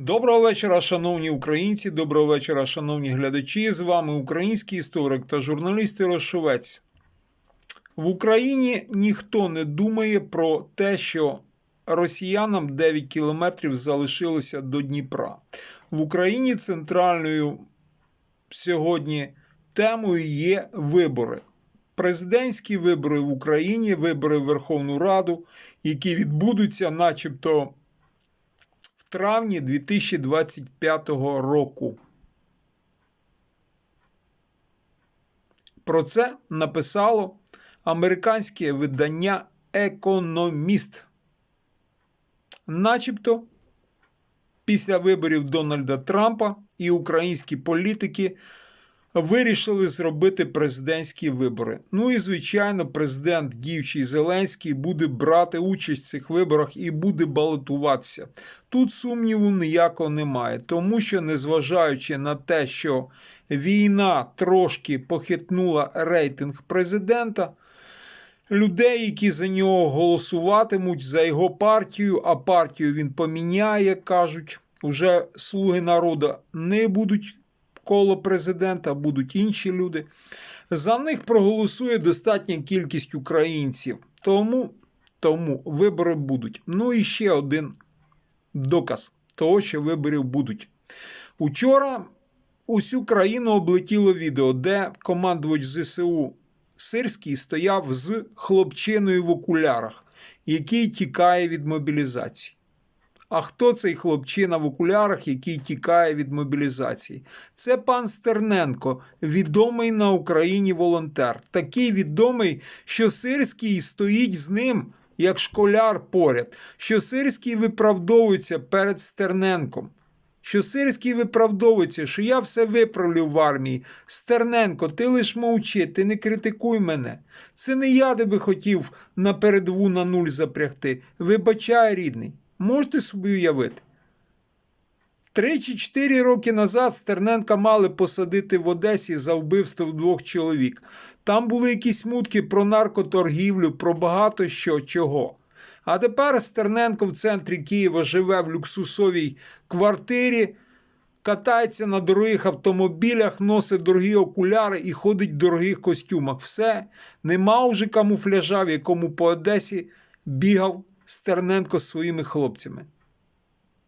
Доброго вечора, шановні українці. Доброго вечора, шановні глядачі. З вами український історик та журналіст Ірошовець. В Україні ніхто не думає про те, що росіянам 9 кілометрів залишилося до Дніпра. В Україні центральною сьогодні темою є вибори. Президентські вибори в Україні, вибори в Верховну Раду, які відбудуться, начебто, травні 2025 року. Про це написало американське видання Економіст. Начебто, після виборів Дональда Трампа і українські політики вирішили зробити президентські вибори. Ну і звичайно, президент діючий Зеленський буде брати участь в цих виборах і буде балотуватися. Тут сумніву ніякого немає, тому що, незважаючи на те, що війна трошки похитнула рейтинг президента. Людей, які за нього голосуватимуть за його партію, а партію він поміняє, кажуть, уже слуги народу не будуть коло президента, будуть інші люди. За них проголосує достатня кількість українців. Тому, тому вибори будуть. Ну і ще один доказ того, що виборів будуть. Учора усю країну облетіло відео, де командувач ЗСУ Сирський стояв з хлопчиною в окулярах, який тікає від мобілізації. А хто цей хлопчина в окулярах, який тікає від мобілізації? Це пан Стерненко, відомий на Україні волонтер. Такий відомий, що Сирський стоїть з ним як школяр поряд, що Сирський виправдовується перед Стерненком. Що Сирський виправдовується, що я все виправлю в армії. Стерненко, ти лиш мовчи, ти не критикуй мене. Це не я тебе хотів на передову на нуль запрягти. Вибачай, рідний. Можете собі уявити? Три чи чотири роки назад Стерненка мали посадити в Одесі за вбивство двох чоловік. Там були якісь мутки про наркоторгівлю, про багато що чого. А тепер Стерненко в центрі Києва живе в люксусовій квартирі, катається на дорогих автомобілях, носить дорогі окуляри і ходить в дорогих костюмах. Все, нема вже камуфляжа, в якому по Одесі бігав Стерненко з своїми хлопцями.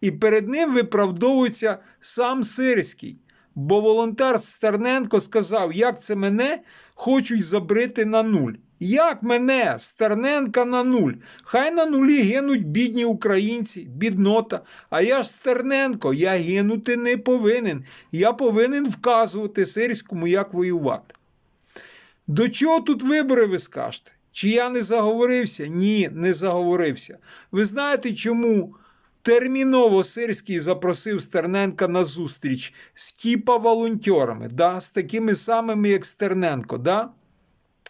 І перед ним виправдовується сам Сирський. Бо волонтер Стерненко сказав, як це мене хочуть забрити на нуль. Як мене, Стерненка на нуль? Хай на нулі гинуть бідні українці, біднота. А я ж Стерненко, я гинути не повинен. Я повинен вказувати Сирському, як воювати. До чого тут вибори, ви скажете? Чи я не заговорився? Ні, не заговорився. Ви знаєте, чому терміново Сирський запросив Стерненка на зустріч з тіпа волонтерами, да? з такими самими, як Стерненко. Да?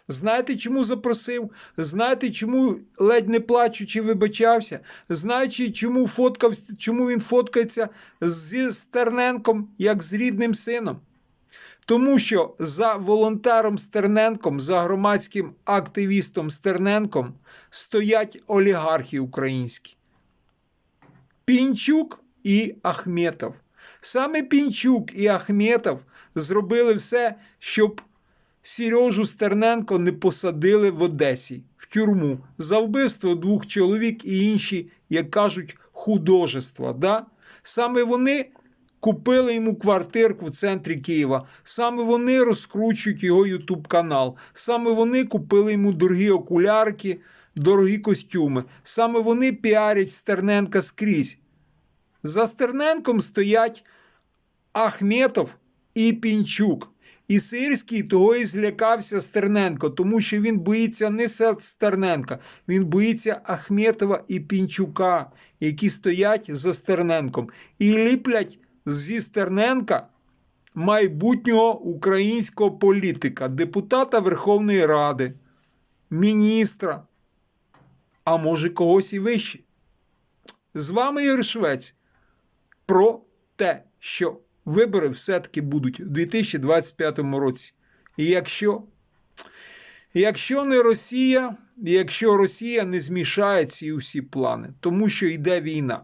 Знаєте, чому запросив? Знаєте, чому ледь не плачучи вибачався? Знаєте, чому фоткав, чому він фоткається зі Стерненком, як з рідним сином? Тому що за волонтером Стерненком, за громадським активістом Стерненком стоять олігархи українські. Пінчук і Ахметов. Саме Пінчук і Ахметов зробили все, щоб Сережу Стерненко не посадили в Одесі в тюрму за вбивство двох чоловік і інші, як кажуть, художества. Да? Саме вони купили йому квартирку в центрі Києва. Саме вони розкручують його Ютуб канал. Саме вони купили йому дорогі окулярки, дорогі костюми. Саме вони піарять Стерненка скрізь. За Стерненком стоять Ахметов і Пінчук. І Сирський того і злякався Стерненко, тому що він боїться не Стерненка, він боїться Ахметова і Пінчука, які стоять за Стерненком, і ліплять зі Стерненка майбутнього українського політика, депутата Верховної Ради, міністра, а може когось і вище. З вами Ігор Швець про те, що вибори все-таки будуть у 2025 році. І якщо, якщо не Росія, якщо Росія не змішає ці усі плани, тому що йде війна.